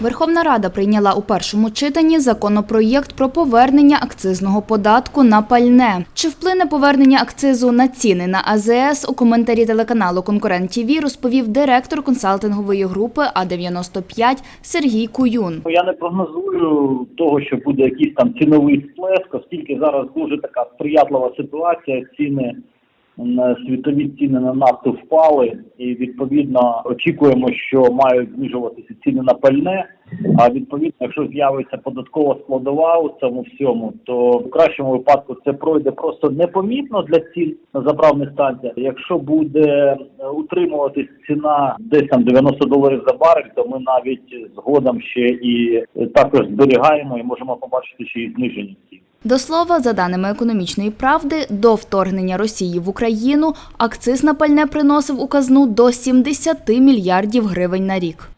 Верховна Рада прийняла у першому читанні законопроєкт про повернення акцизного податку на пальне. Чи вплине повернення акцизу на ціни на АЗС у коментарі телеканалу Конкурент ТІВІ розповів директор консалтингової групи А95 Сергій Куюн. Я не прогнозую того, що буде якийсь там ціновий сплеск, оскільки зараз дуже така сприятлива ситуація. Ціни світові ціни на нафту впали, і відповідно очікуємо, що мають знижуватися ціни на пальне. А відповідно, якщо з'явиться податкова складова у цьому всьому, то в кращому випадку це пройде просто непомітно для цін на заправних станціях. Якщо буде е, утримуватись ціна десь там 90 доларів за барель, то ми навіть згодом ще і е, також зберігаємо і можемо побачити ще і зниження. До слова, за даними економічної правди, до вторгнення Росії в Україну акциз на пальне приносив у казну до 70 мільярдів гривень на рік.